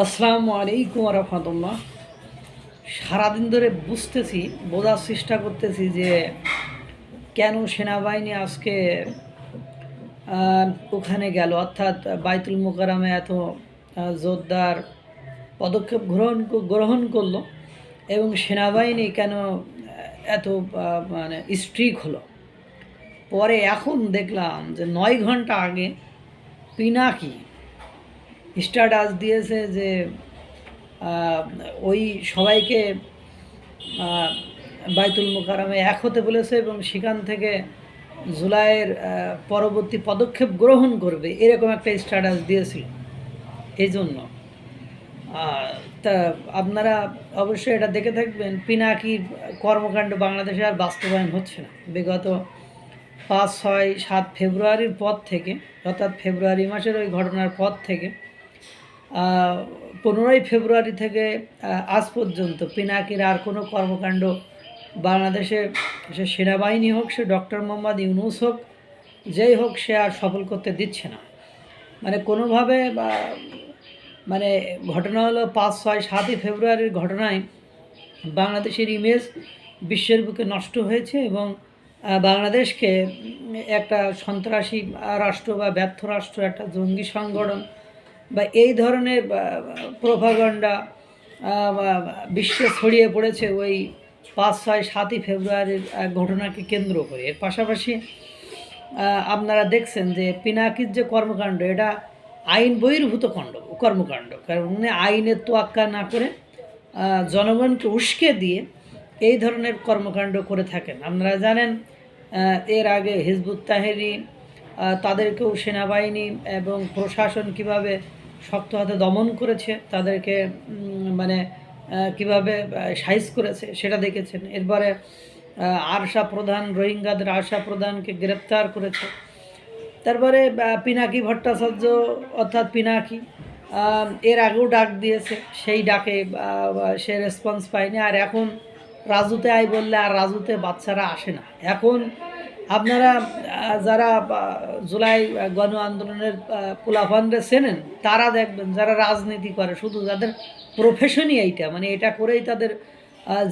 আসসালামু আলাইকুম রহমতুল্লাহ সারাদিন ধরে বুঝতেছি, বোঝার চেষ্টা করতেছি যে কেন সেনাবাহিনী আজকে ওখানে গেল। অর্থাৎ বাইতুল মোকারামে এত জোরদার পদক্ষেপ গ্রহণ গ্রহণ করল এবং সেনাবাহিনী কেন এত মানে স্ট্রিক হলো। পরে এখন দেখলাম যে নয় ঘণ্টা আগে পিনাকি স্ট্যাটাস দিয়েছে যে ওই সবাইকে বাইতুল মোকারমে এক হতে বলেছে এবং সেখান থেকে জুলাইয়ের পরবর্তী পদক্ষেপ গ্রহণ করবে, এরকম একটা স্ট্যাটাস দিয়েছিল। এই জন্য তা আপনারা অবশ্যই এটা দেখে থাকবেন পিনাকির কর্মকাণ্ড বাংলাদেশে আর বাস্তবায়ন হচ্ছে না। বিগত পাঁচ, ছয়, সাত ফেব্রুয়ারির পর থেকে, অর্থাৎ ফেব্রুয়ারি মাসের ওই ঘটনার পর থেকে পনেরোই ফেব্রুয়ারি থেকে আজ পর্যন্ত পিনাকির আর কোনো কর্মকাণ্ড বাংলাদেশে সে সেনাবাহিনী হোক, সে ডক্টর মোহাম্মদ ইউনুস হোক, যেই হোক, সে আর সফল করতে দিচ্ছে না। মানে কোনোভাবে বা মানে ঘটনা হলো পাঁচ, ছয়, সাতই ফেব্রুয়ারির ঘটনায় বাংলাদেশের ইমেজ বিশ্বের বুকে নষ্ট হয়েছে এবং বাংলাদেশকে একটা সন্ত্রাসী রাষ্ট্র বা ব্যর্থ রাষ্ট্র, একটা জঙ্গি সংগঠন বা এই ধরনের প্রভাগণ্ডা বিশ্বে ছড়িয়ে পড়েছে ওই পাঁচ, ছয়, সাতই ফেব্রুয়ারির ঘটনাকে কেন্দ্র করে। এর পাশাপাশি আপনারা দেখছেন যে পিনাকির যে কর্মকাণ্ড, এটা আইন বহির্ভূত কাণ্ড, কর্মকাণ্ড। কারণ উনি আইনের তোয়াক্কা না করে জনগণকে উস্কে দিয়ে এই ধরনের কর্মকাণ্ড করে থাকেন। আপনারা জানেন এর আগে হিজবুত তাহেরি তাদেরকেও সেনাবাহিনী এবং প্রশাসন কীভাবে শক্ত হাতে দমন করেছে, তাদেরকে মানে কীভাবে সাইজ করেছে সেটা দেখেছেন। এরপরে আরশা প্রধান, রোহিঙ্গাদের আরশা প্রধানকে গ্রেপ্তার করেছে। তারপরে পিনাকি ভট্টাচার্য, অর্থাৎ পিনাকি এর আগেও ডাক দিয়েছে, সেই ডাকে সে রেসপন্স পায়নি। আর এখন রাজুতে আই বললে আর রাজুতে বাচ্চারা আসে না। এখন আপনারা যারা জুলাই গণ আন্দোলনের পোলাফানরে চেনেন, তারা দেখবেন, যারা রাজনীতি করে, শুধু যাদের প্রফেশনই এইটা মানে এটা করেই তাদের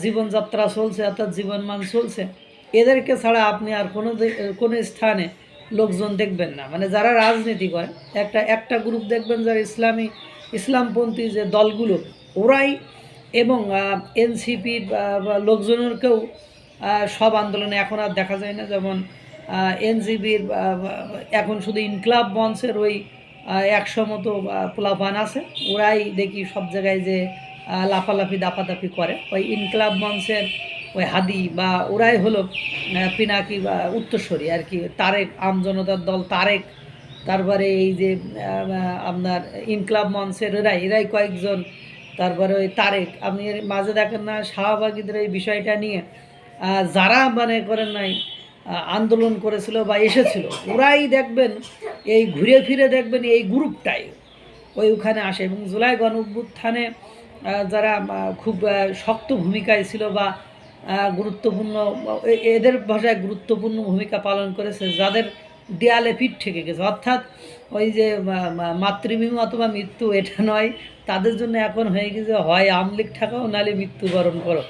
জীবনযাত্রা চলছে, অর্থাৎ জীবনমান চলছে, এদেরকে ছাড়া আপনি আর কোনো কোনো স্থানে লোকজন দেখবেন না। মানে যারা রাজনীতি করে, একটা একটা গ্রুপ দেখবেন যারা ইসলামী, ইসলামপন্থী যে দলগুলো, ওরাই এবং এনসিপির লোকজনেরকেও সব আন্দোলনে এখন আর দেখা যায় না। যেমন এনজিবির এখন শুধু ইনকলাব মঞ্চের ওই একশো মতো পোলাপান আছে। ওরাই দেখি সব জায়গায় যে লাফালাফি, দাপাদাপি করে। ওই ইনকলাব মঞ্চের ওই হাদি বা ওরাই হলো পিনাকি বা উত্তরস্বরী আর কি। তারেক আমজনতার দল তারেক। তারপরে এই যে আপনার ইনকলাব মঞ্চের এরাই এরাই কয়েকজন। তারপরে ওই তারেক। আপনি মাঝে দেখেন না, শাহবাগীদের এই বিষয়টা নিয়ে যারা মানে করেন নাই আন্দোলন করেছিল বা এসেছিল, ওরাই দেখবেন, এই ঘুরে ফিরে দেখবেন এই গ্রুপটাই। ওই ওখানে আসে এবং জুলাই গণ অভ্যুত্থানে যারা খুব শক্ত ভূমিকায় ছিল বা গুরুত্বপূর্ণ এদের ভাষায় গুরুত্বপূর্ণ ভূমিকা পালন করেছে, যাদের দেয়ালে পিঠ ঠেকে গেছে। অর্থাৎ ওই যে মাতৃভূমি অথবা মৃত্যু, এটা নয়, তাদের জন্য এখন হয়ে গেছে, হয় আমলিক ঠাকাও নালে মৃত্যুবরণ করো।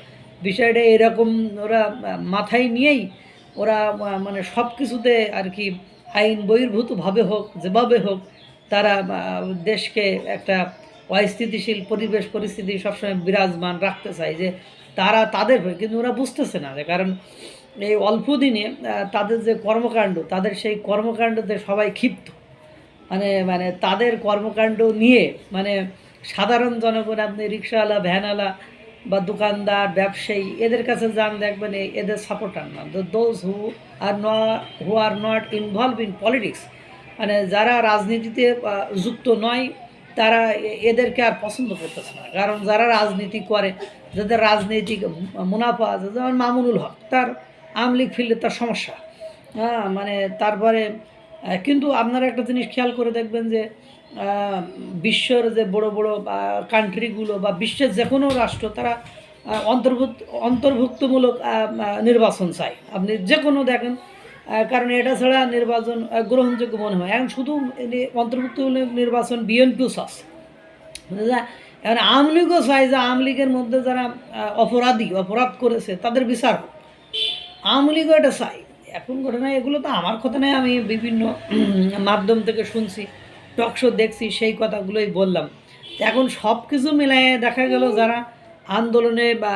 বিষয়টা এরকম ওরা মাথায় নিয়েই ওরা মানে সব কিছুতে আর কি আইন বহির্ভূতভাবে হোক, যেভাবে হোক, তারা দেশকে একটা অস্থিতিশীল পরিবেশ পরিস্থিতি সবসময় বিরাজমান রাখতে চায় যে তারা তাদের হয়ে, কিন্তু ওরা বুঝতেছে না যে, কারণ এই অল্প দিনে তাদের যে কর্মকাণ্ড, তাদের সেই কর্মকাণ্ডতে সবাই ক্ষিপ্ত। মানে মানে তাদের কর্মকাণ্ড নিয়ে মানে সাধারণ জনগণ, আপনি রিক্সাওয়ালা, ভ্যানওয়ালা বা দোকানদার, ব্যবসায়ী, এদের কাছে যান দেখবেন এদের সাপোর্টার না। Those who are not who are not involve in politics মানে যারা রাজনীতিতে যুক্ত নয়, তারা এদেরকে আর পছন্দ করতেছে না। কারণ যারা রাজনীতি করে, যাদের রাজনৈতিক মুনাফা আছে, যেমন মামুনুল হক, তার আমলিগ ফিল্ডে তার সমস্যা। হ্যাঁ মানে তারপরে কিন্তু আপনারা একটা জিনিস খেয়াল করে দেখবেন যে বিশ্বর যে বড় বড় কান্ট্রিগুলো বা বিশ্বের যে কোনো রাষ্ট্র, তারা অন্তর্ভুক্ত, অন্তর্ভুক্তমূলক নির্বাচন চায়। আপনি যে কোনো দেখেন কারণ এটা ছাড়া নির্বাচন গ্রহণযোগ্য মনে হয়। এখন শুধু অন্তর্ভুক্তমূলক নির্বাচন বিএনপিও বুঝলা? এখন আওয়ামী লীগও চাই যে আওয়ামী লীগের মধ্যে যারা অপরাধী, অপরাধ করেছে, তাদের বিচার। আওয়ামী লীগও এটা চাই এখন ঘটনা এগুলো তো আমার কথা নয়, আমি বিভিন্ন মাধ্যম থেকে শুনছি। টকশো দেখছি, সেই কথাগুলোই বললাম। এখন সব কিছু মিলাই দেখা গেল যারা আন্দোলনে বা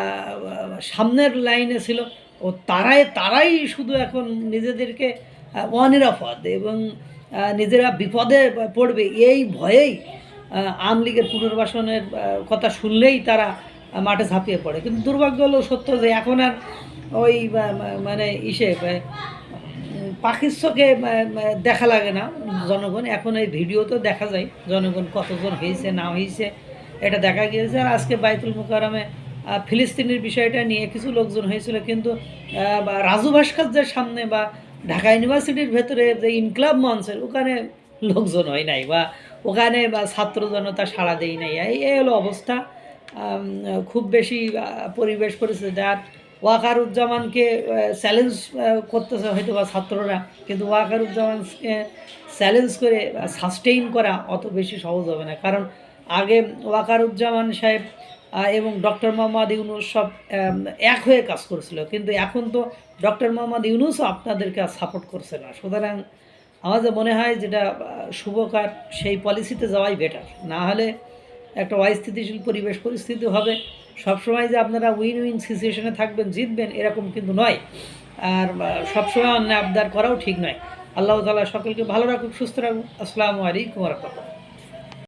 সামনের লাইনে ছিল, ও তারাই তারাই শুধু এখন নিজেদেরকে অনিরাপদ এবং নিজেরা বিপদে পড়বে এই ভয়েই আওয়ামী লীগের পুনর্বাসনের কথা শুনলেই তারা মাঠে ঝাঁপিয়ে পড়ে। কিন্তু দুর্ভাগ্য হলো সত্য যে এখন আর ওই মানে ইসে পাখির দেখা লাগে না জনগণ। এখন এই ভিডিওতেও দেখা যায়, জনগণ কতজন হয়েছে, না হয়েছে, এটা দেখা গিয়েছে। আর আজকে বাইতুল মুকারমে ফিলিস্তিনের বিষয়টা নিয়ে কিছু লোকজন হয়েছিল, কিন্তু রাজু ভাস্কর্যের সামনে বা ঢাকা ইউনিভার্সিটির ভেতরে যে ইনকলাব মঞ্চের ওখানে লোকজন হয় নাই, বা ওখানে, বা ছাত্র জনতা সাড়া দেয় নাই। এই হলো অবস্থা। খুব বেশি পরিবেশ পরিস্থিতি আর ওয়াকারুজ্জামানকে চ্যালেঞ্জ করতেছে হয়তো বা ছাত্ররা, কিন্তু ওয়াকারুজ্জামানকে চ্যালেঞ্জ করে সাস্টেইন করা অত বেশি সহজ হবে না। কারণ আগে ওয়াকারুজ্জামান সাহেব এবং ডক্টর মোহাম্মদ ইউনুস সব এক হয়ে কাজ করছিল। কিন্তু এখন তো ডক্টর মোহাম্মদ ইউনুসও আপনাদেরকে সাপোর্ট করছে না। সুতরাং আমার যে মনে হয় যেটা শুভকার সেই পলিসিতে যাওয়াই বেটার না হলে একটা অস্থিতিশীল পরিবেশ পরিস্থিতি হবে। সবসময় যে আপনারা উইন উইন সিচুয়েশনে থাকবেন, জিতবেন, এরকম কিন্তু নয়। আর সবসময় অন্যায় আবদার করাও ঠিক নয়। আল্লাহ তালা সকলকে ভালো রাখুক, সুস্থ রাখুক। আসসালামু আলাইকুম রহমতুল্লাহ।